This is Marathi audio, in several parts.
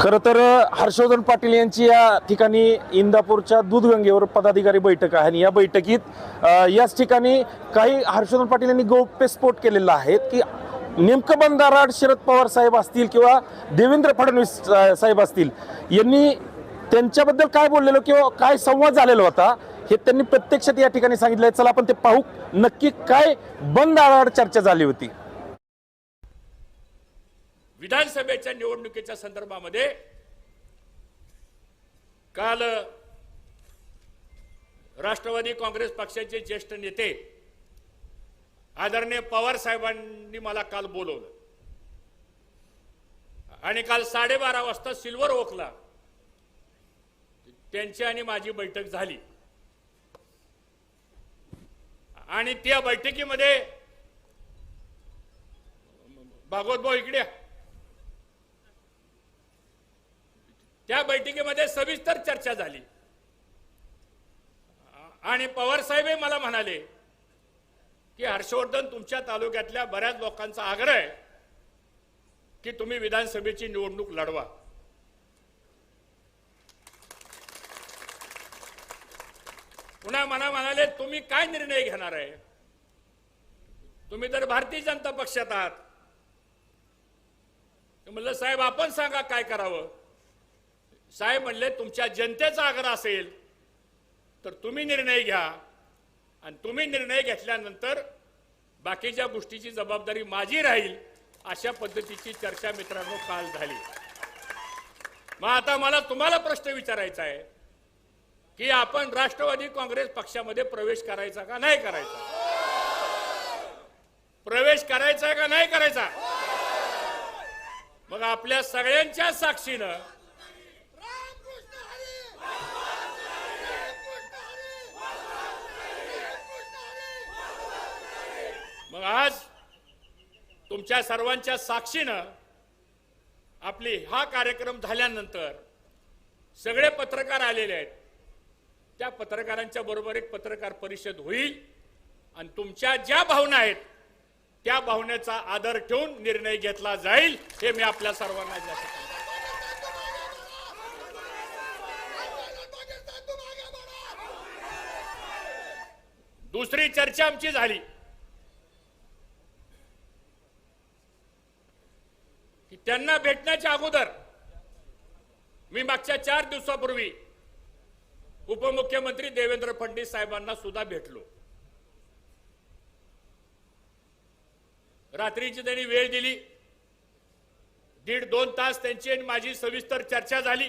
खरं तर हर्षवर्धन पाटील यांची या ठिकाणी इंदापूरच्या दूधगंगेवर पदाधिकारी बैठक आहे. आणि या बैठकीत याच ठिकाणी काही हर्षवर्धन पाटील यांनी गौप्यस्फोट केलेला आहे की नेमकं बंधाराड शरद पवार साहेब असतील किंवा देवेंद्र फडणवीस साहेब असतील यांनी त्यांच्याबद्दल काय बोललेलो किंवा काय संवाद झालेला होता हे त्यांनी प्रत्यक्षात या ठिकाणी सांगितलं आहे चला आपण ते पाहू. नक्की काय बंद आराड चर्चा झाली होती? विधानसभेच्या निवडणुकीच्या संदर्भामध्ये काल राष्ट्रवादी काँग्रेस पक्षाचे ज्येष्ठ नेते आदरणीय पवार साहेबांनी मला काल बोलवलं. आणि काल साडेबारा वाजता सिल्वर ओकला. त्यांची आणि माझी बैठक झाली. आणि त्या बैठकीमध्ये भागवत भाऊ इकडे या. त्या बैठकीमध्ये सविस्तर चर्चा झाली. आणि पवार साहेबही मला म्हणाले की हर्षवर्धन तुमच्या तालुक्यातल्या बऱ्याच लोकांचा आग्रह आहे की तुम्ही विधानसभेची निवडणूक लढवा. पुन्हा मला म्हणाले तुम्ही काय निर्णय घेणार आहे? तुम्ही तर भारतीय जनता पक्षात आहात. म्हणलं साहेब आपण सांगा काय करावं? साहेब म्हणले तुमच्या जनतेचा आग्रह असेल तर तुम्ही निर्णय घ्या. आणि तुम्ही निर्णय घेतल्यानंतर बाकीच्या गोष्टीची जबाबदारी माझी राहील अशा पद्धतीची चर्चा मित्रांनो काल झाली. मग आता मला तुम्हाला प्रश्न विचारायचा आहे की आपण राष्ट्रवादी काँग्रेस पक्षामध्ये प्रवेश करायचा का नाही करायचा? प्रवेश करायचा का नाही करायचा? मग आपल्या सगळ्यांच्या साक्षीनं तुमच्या सर्वांच्या साक्षीनं आपली हा कार्यक्रम झाल्यानंतर सगळे पत्रकार आलेले आहेत. त्या पत्रकारांच्या बरोबर एक पत्रकार परिषद होईल आणि तुमच्या ज्या भावना आहेत त्या भावनेचा आदर ठेवून निर्णय घेतला जाईल हे मी आपल्या सर्वांना जास्त दुसरी चर्चा आमची झाली. त्यांना भेटण्याच्या अगोदर मी मागच्या चार दिवसापूर्वी उपमुख्यमंत्री देवेंद्र फडणवीस साहेबांना सुद्धा भेटलो. रात्रीची त्यांनी वेळ दिली. दीड दोन तास त्यांची आणि माझी सविस्तर चर्चा झाली.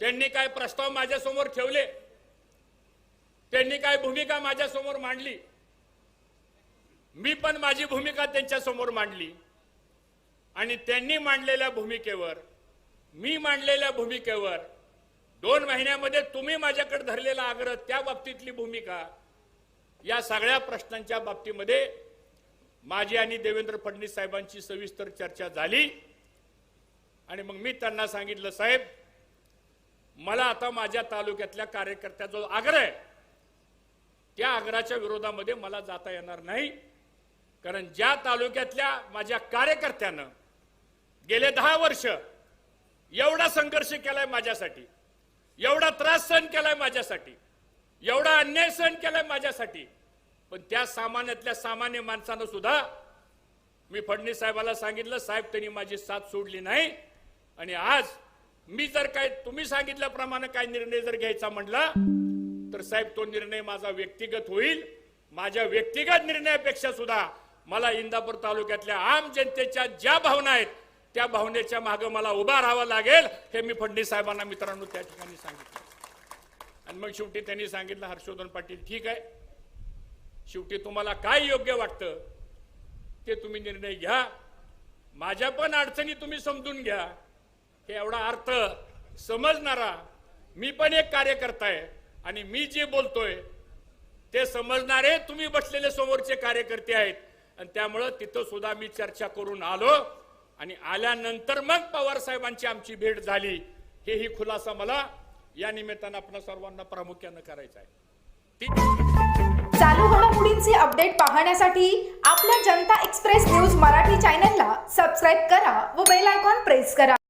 त्यांनी काय प्रस्ताव माझ्यासमोर ठेवले? त्यांनी काय भूमिका माझ्यासमोर मांडली? मी पण माझी भूमिका त्यांच्यासमोर मांडली. आणि त्यांनी मांडलेल्या भूमिकेवर मी मांडलेल्या भूमिकेवर दोन महिन्यामध्ये तुम्ही माझ्याकडे धरलेला आग्रह त्या बाबतीतली भूमिका या सगळ्या प्रश्नांच्या बाबतीमध्ये माझी आणि देवेंद्र फडणवीस साहेबांची सविस्तर चर्चा झाली. आणि मग मी त्यांना सांगितलं साहेब मला आता माझ्या तालुक्यातल्या कार्यकर्त्याचा जो आग्रह आहे त्या आग्रहाच्या विरोधामध्ये मला जाता येणार नाही. कारण ज्या तालुक्यातल्या माझ्या कार्यकर्त्यानं गेले दहा वर्ष एवढा संघर्ष केलाय माझ्यासाठी एवढा त्रास सहन केलाय माझ्यासाठी एवढा अन्याय सहन केलाय माझ्यासाठी पण त्या सामान्यातल्या सामान्य माणसानं सुद्धा मी फडणवीस साहेबाला सांगितलं साहेब त्यांनी माझी साथ सोडली नाही आणि आज मी जर काय तुम्ही सांगितल्याप्रमाणे काय निर्णय जर घ्यायचा म्हटला तर साहेब तो निर्णय माझा व्यक्तिगत होईल. माझ्या व्यक्तिगत निर्णयापेक्षा सुद्धा मला इंदापूर तालुक्यातल्या आम जनतेच्या ज्या भावना आहेत त्या भावनेच्या मागं मला उभा राहावं लागेल हे मी फडणवीस साहेबांना मित्रांनो त्या ठिकाणी सांगितलं. आणि मग शेवटी त्यांनी सांगितलं हर्षवर्धन पाटील ठीक आहे. शेवटी तुम्हाला काय योग्य वाटतं ते तुम्ही निर्णय घ्या. माझ्या पण अडचणी तुम्ही समजून घ्या. हे एवढा अर्थ समजणारा मी पण एक कार्यकर्ता आहे आणि मी जे बोलतोय ते समजणारे तुम्ही बसलेले समोरचे कार्यकर्ते आहेत. आणि त्यामुळं तिथं सुद्धा मी चर्चा करून आलो. आणि आल्यानंतर मग पवार साहेबांची आमची भेट झाली. हेही खुलासा मला या निमित्तानं आपण सर्वांना प्रामुख्यानं करायचा आहे. चालू घडामोडींचे अपडेट पाहण्यासाठी आपल्या जनता एक्सप्रेस न्यूज मराठी चॅनलला सबस्क्राईब करा व बेल आयकॉन प्रेस करा.